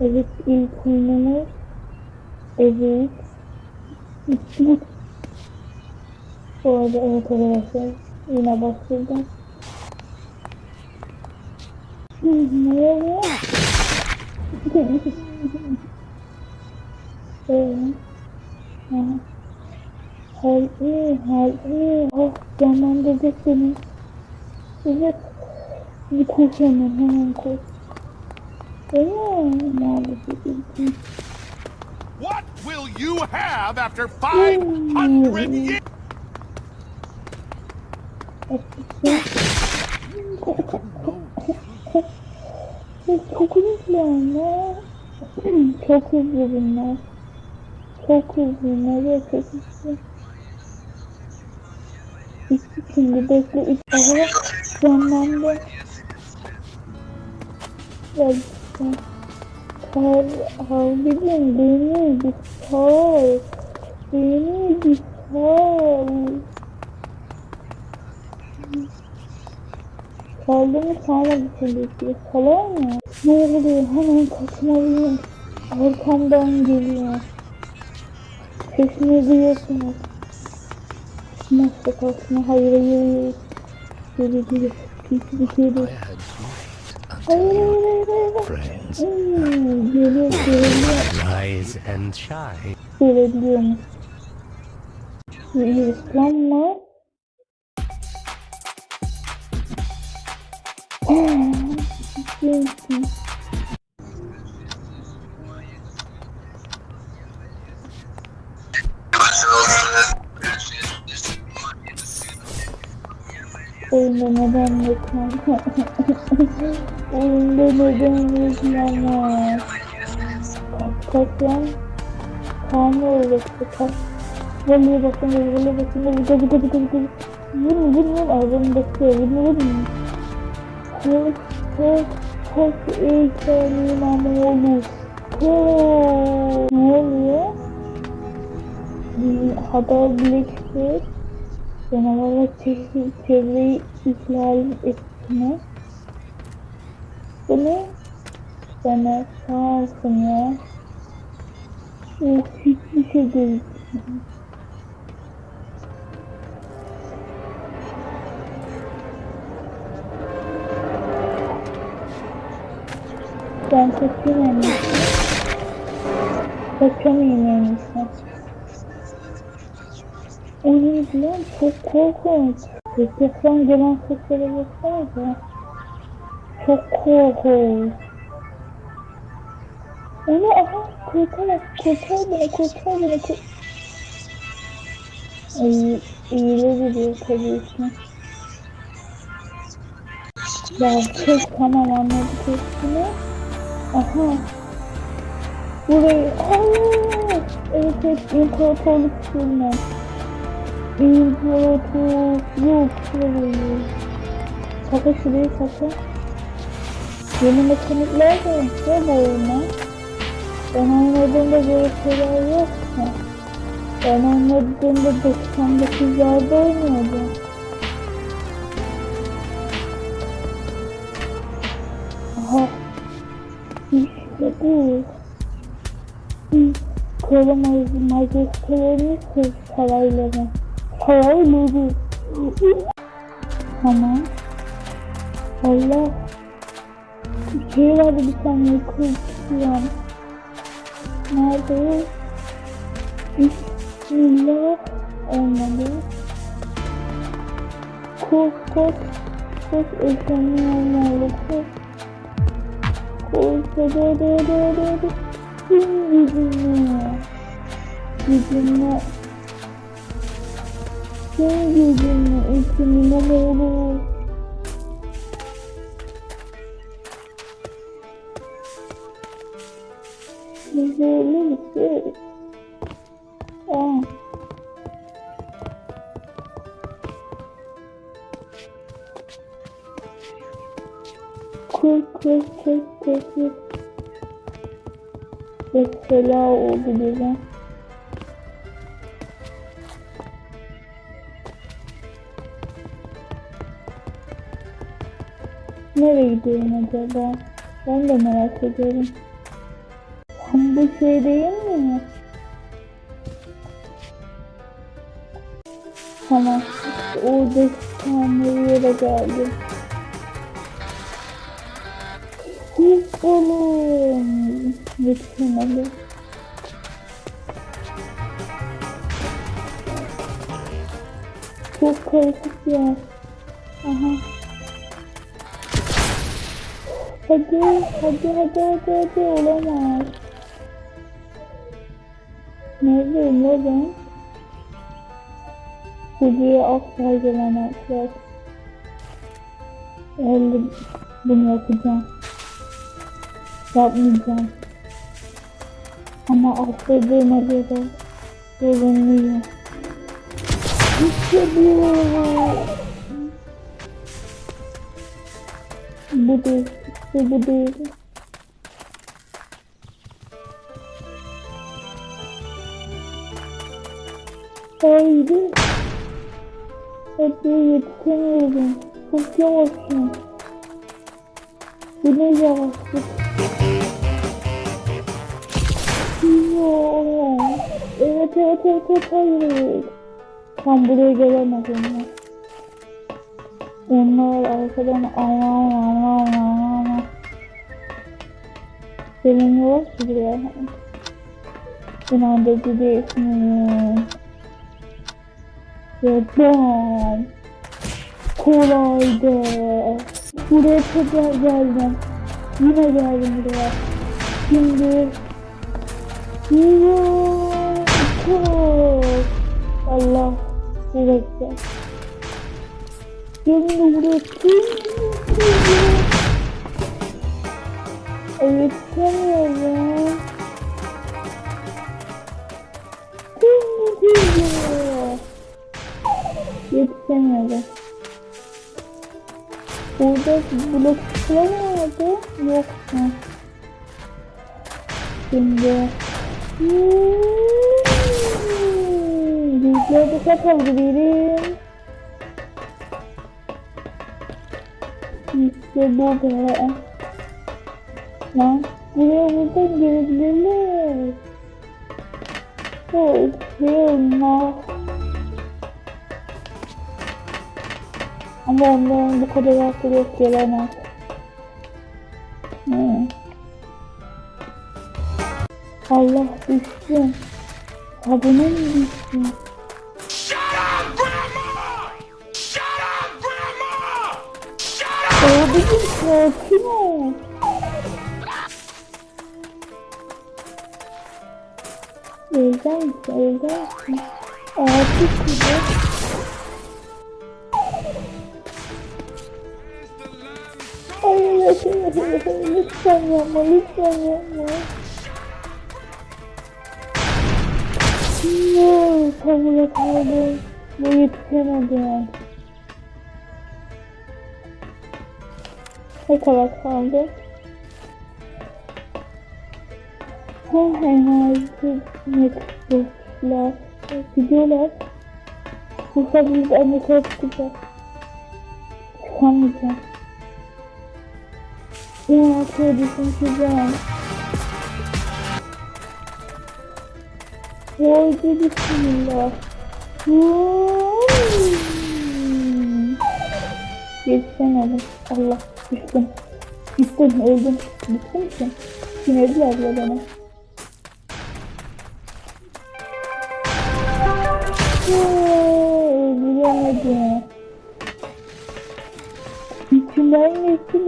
Evet ilk oyunumuz. Evet. Bu. Arada evet arkadaşlar. Yine başladım. Oluyor? Evet. Help me, help me. Oh, canlandıracak beni. Evet. Bir koş hemen, hemen koş. Evet, maalesef ilkin. What will you have after 500 years? Çok hızlı ama. Çok hızlı bunlar. Çok hızlı, nereye çok hızlı. İki şimdi bekle, üç daha canlandı. Ya işte. Kar, harbiden beni bir sal. Beni bir sal. Kaldı mı kalmadı şimdi işte. Salar mı? Ne oluyor? Hemen kaçmalıyım. Arkamdan geliyor. Sesini duyuyorsunuz. Nasıl kaçma? Hayır hayır hayır. Geri geri. Kötü bir şey değil. Hayır hayır hayır hayır. friends. Hmm, Geliyor geliyor. Rise and shine. Görebiliyormuş. İslam var. Kimsin? Neden reklam Oyunda neden? Kaç kaç lan? Kanlı olacak kaç. Vallahi bakın vallahi bakın burada burada burada burada. Vurun vurun arabanın bakıyor vurun vurun. Koş koş koş ey senin ama olur. Koş. Ne oluyor? Haber birleştir. Canavarlar çevre, çevreyi ihlal etme. Bu ne? Sana sağ olsun ya. Yok hiçbir şey değil. Ben kaçayım en iyisi. Kaçamayayım en iyisi. O neydi lan? Çok korkunç. Seslen gelen seslere baksanıza. Çok korkunç. Onu aha kurtar, kurtar beni, kurtar beni, kurtar. Ay, iyiyle gidiyor tabii ki. Çok tamam anladık hepsini. Aha. Burayı, Allah! Evet evet, imparatorluk filmi. İmparatorluk filmi. Kaka şurayı kaka. Yeni mekanikler de bu oyuna. Ben oynadığımda böyle şeyler yok mu? Ben oynadığımda 99'larda oynuyordum. Aha. İşte bu. Krala majestelerinin sır sarayları. Sarayları. Tamam. Allah. Bir şey vardı bir saniye kurtulan. Nerede? Bismillah. Olmadı. Koş koş. Koş ekranı olmalı. Koş. Koş. Hadi hadi hadi hadi hadi. Tüm gücünle. Gücünle. Tüm gücünle. İçimine ne olur. Güzel misin? Aa. Koy koy koy koy koy. Mesela oldu birden. Nereye gidiyorum acaba? Ben de merak ediyorum. Bu şey değil mi? Tamam. Orada tam yere geldim. Hiç oğlum. Yetişemedim. Çok bir yer. Aha. Hadi, hadi, hadi, hadi, hadi, olamaz. Neredeyim la ben? Videoya asla gelemezler. Öldüm. Bunu yapacağım. Yapmayacağım. Ama affedilme göre zorunluyum. İşte bu. Bu. İşte bu değil. Haydi. Hadi yetişemiyorum. Çok yavaşım. Bu ne yavaşlık? Evet evet evet evet hayır. Tam buraya gelemez onlar. Onlar arkadan aman aman aman. Gelemiyor ki buraya. İnandırıcı değilsin. Ve bam. Kolaydı. Buraya tekrar geldim. Yine geldim buraya. Şimdi Yok. Allah. Bu bekle. Şimdi buraya kim Evet gidiyor? Yetişemiyorum. Burada blok var mıydı? Yok mu? Şimdi Hmm, Rüzgarda kapabilirim. İşte bu be. Lan buraya buradan gelebilirler. Oh, olmaz. Ama onların bu kadar aklı yok gelemez. Hmm. Allah düşsün. Sabunum düşsün. Shut up, Grandma! Shut up, Grandma! Shut up! Babacım sakin ol. Öldür misin? Artık gibi. Ay yaşa yaşa yaşa. Lütfen yapma, lütfen yapma. No, tavuğa kaldım. Ve yetişemedim. Ne kadar kaldı? Ah enerji networkler gidiyorlar. Fırsat biz anne korkacağız. Çıkamayacağım. Ya kardeşim güzel. Haydi bismillah. Hmm. Yetişemedim. Allah düştüm. Düştüm öldüm. Düştüm ki. Sinirdiler bile bana.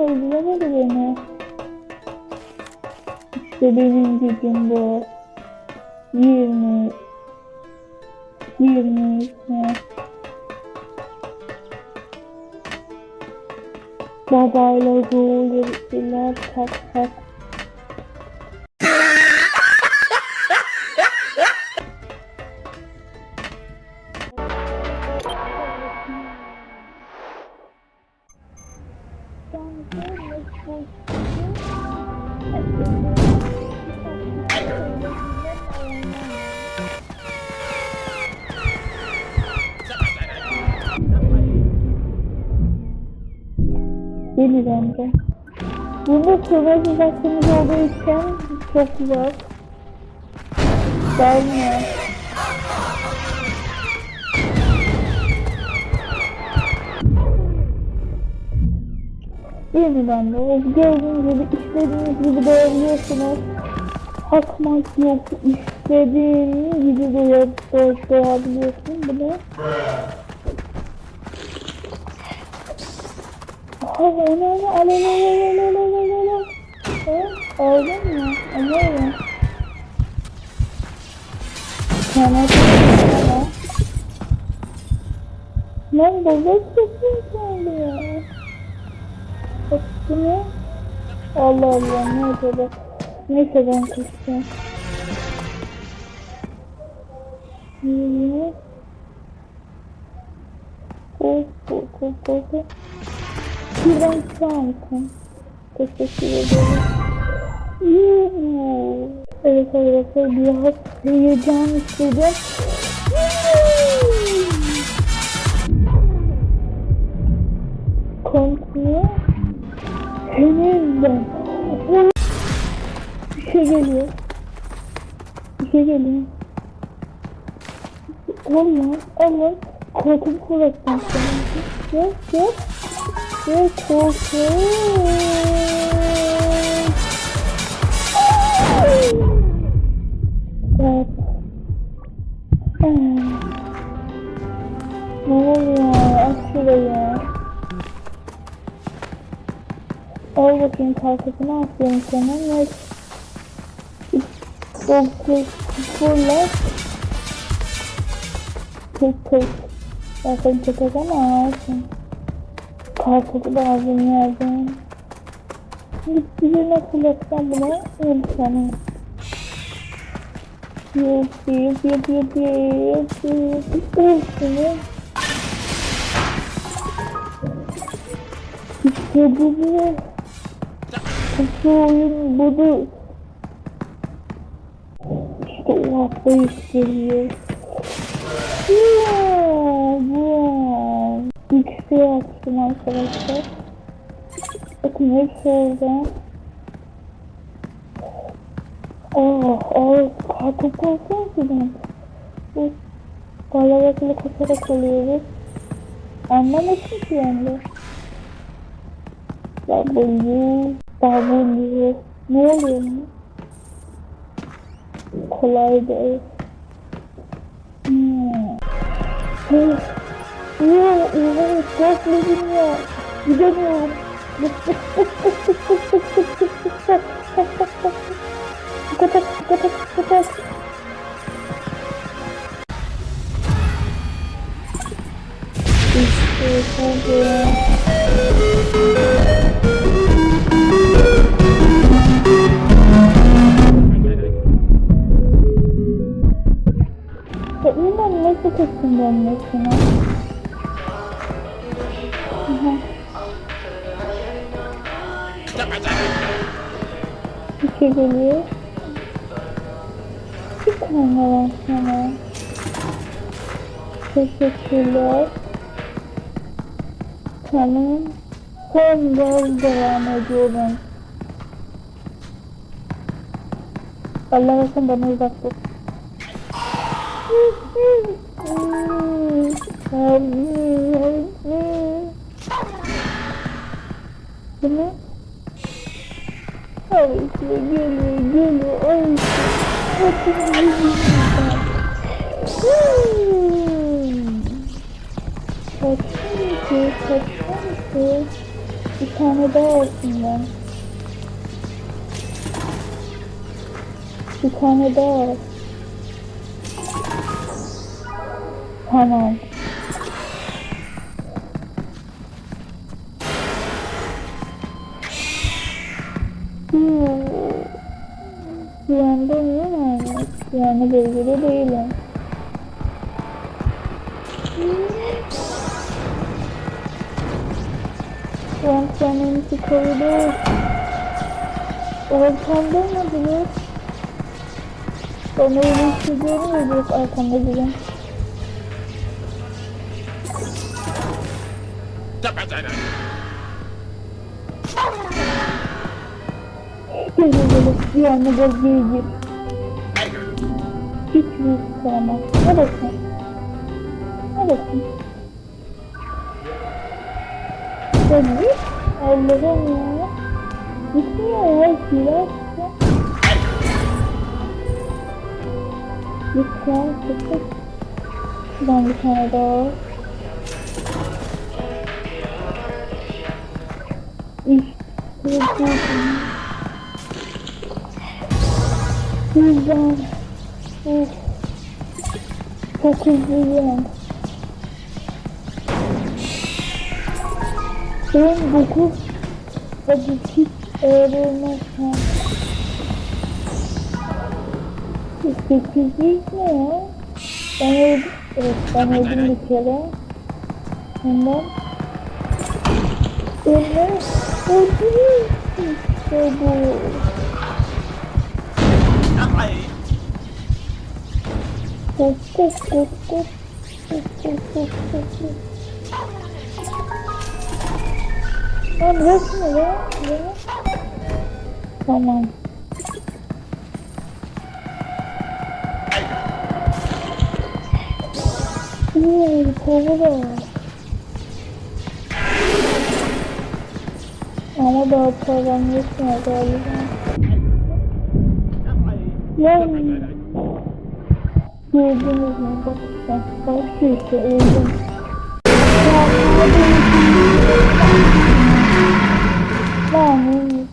Geçtim öldüremedi beni. İşte benim gücüm bu. 20 20 Babayla doğuyor iler tak tak. Fazla sürmez vaktimiz olduğu için çok güzel. Gelmiyor. Yeniden de gördüğünüz gibi istediğiniz gibi doğabiliyorsunuz. Hakmak yok istediğiniz gibi doğup doğabiliyorsun bunu. Aha, onu, onu, onu, onu, onu, onu, onu. Öldün mü? Ölüyorum. Mehmet Ben bebek sesini söylüyor. Kaçtı Allah Allah ne acaba? Neyse ben kaçtım. Niye? Koş koş koş koş. Şuradan çıkar mısın? Teşekkür ederim. Evet arkadaşlar biraz heyecan istedim. Kontrol. Henüz de. Bir şey geliyor. Bir şey geliyor. Allah Allah. Korkum sonra. Yok yok. Yok korkum. Ne oluyor? Aç şurayı. Al bakayım kalkasını atıyorum sana. Ne? Dokuz sıfırla. Tek tek. Zaten tek tek ama alsın. Kalkası lazım yerden. Bize nasıl yapsam bunu? İnsanın. Yok yok yok yok yok yok. Hepsini. İşte bu bu. Bu oyun budur. İşte o hafta isteniyor. Wow, wow. X'e açtım arkadaşlar. Bakın hepsi orada. Oh, oh, kartopu alsana şuradan. Biz balayakla kaçarak alıyoruz. Anlamasın ki yani. W, W. Ne oluyor mu? Kolay değil. Hmm. Yok, yok, yok, yok, yok, yok, Kaçak, kaçak, kaçak. İşte burada. Ya inan ne seçesin dönmesine? Geliyor. Bir tane var sana. Teşekkürler. Tamam. Son devam ediyorum. Allah olsun bana uzak dur. Bu ne? Ailesine geliyor, geliyor, ailesine. Bir tane daha olsun ben. Bir tane daha. Tamam. aynı bölgede değilim. Ben kendimi tıkalıyorum. Ortamda mı bilir? Ben öyle hissediyorum ya direkt arkamda bilir. Tepetene! Gel gel gel, bir anda gel gel gel alamaz. Neresin? Neresin? Ya git. Allah'ım ya. Gitmiyor ya. Biraz. Lütfen sıkıp. Ben bir tane daha. İşte bu. Güzel. Of. Çok üzüldüm. Ben dokuz acı hiç öğrenmezsem. Sekizlik ne ya? Ben öldüm. Evet ben öldüm bir kere. Ondan. Ondan öldüm. İşte bu. Lan burası ne? Ne? Tamam. İyi, kova da var. Ama daha param yetmiyor galiba. Lan. Gördünüz mü? Bak işte. Bak işte öldüm. Lan öldüm.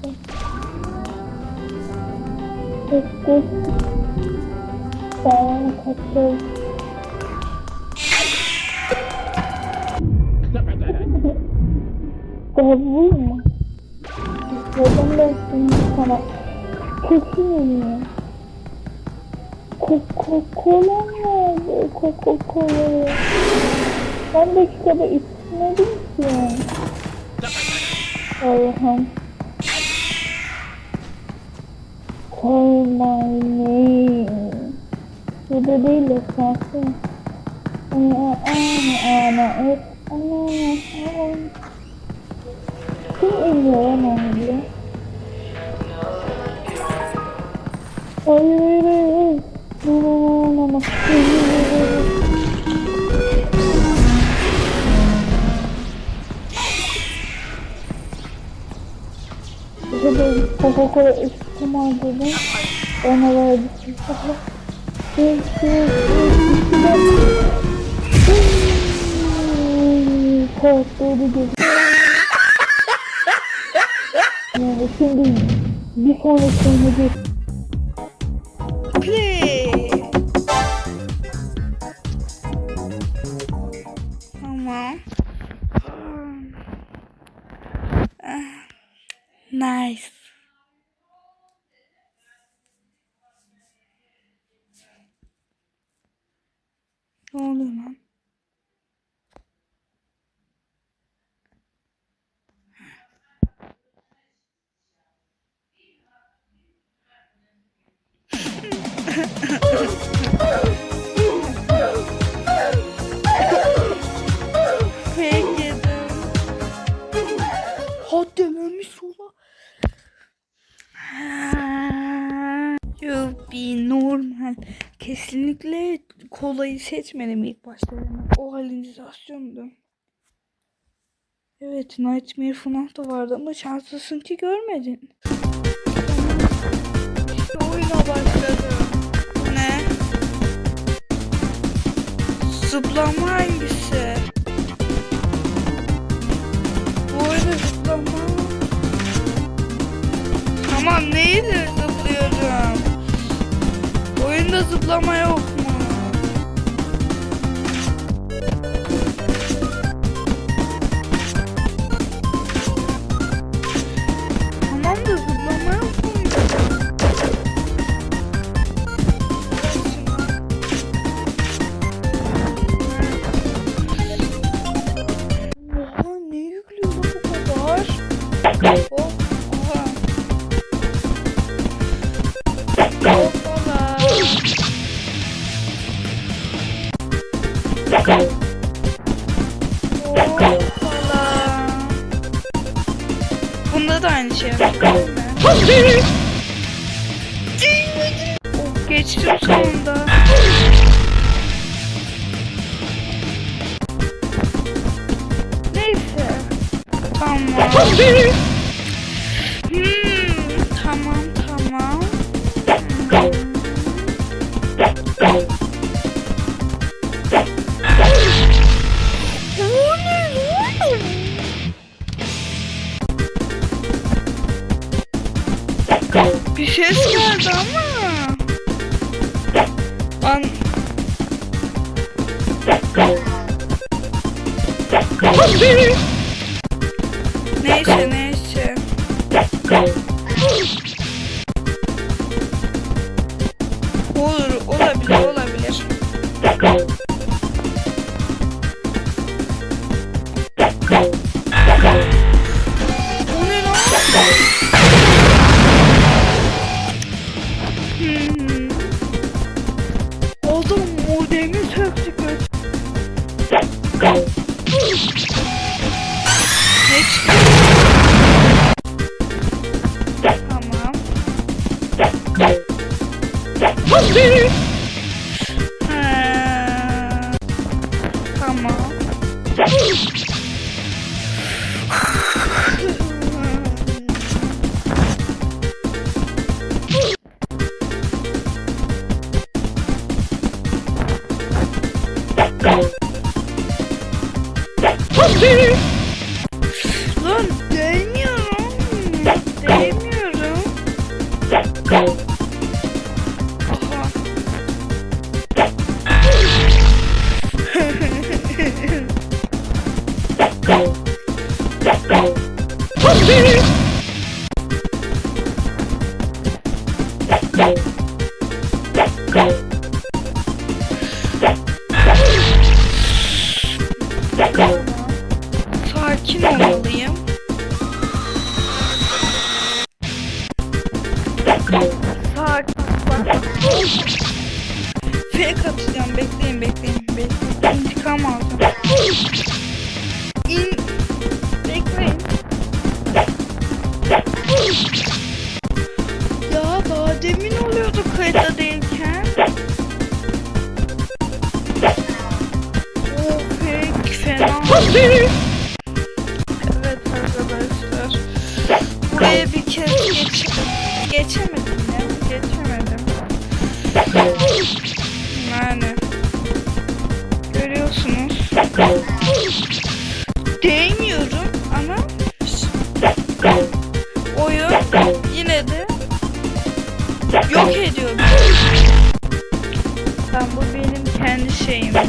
Tek Ben kaçıyorum. Davul mu? Neden ben şimdi sana kesin Coca-Cola mı? Coca-Cola. Ben de kitabı içmedim ki. Allah'ım. Call my name. Burada değil de sensin. Ana ana ana et ana ana. Kim iniyor lan onu? Hayır hayır hayır. Coca-Cola ihtimal dedim. Ona verdim. Gel gel gel. Korktuğu gibi. Yani şimdi bir sonraki bir kolayı seçmedim ilk başta. Yani o halüsinasyondu. Evet Nightmare FNAF da vardı ama şanslısın ki görmedin. İşte oyuna başladı. Ne? Zıplama hangisi? Bu oyunda zıplama. Tamam neyle zıplıyorum? Oyunda zıplama yok aynı geçtim sonunda. Neyse. Tamam. Hmm, tamam tamam. Hmm. 什么？嗯。没没事。没事 Yine de yok ediyorum. Ben bu benim kendi şeyimdi.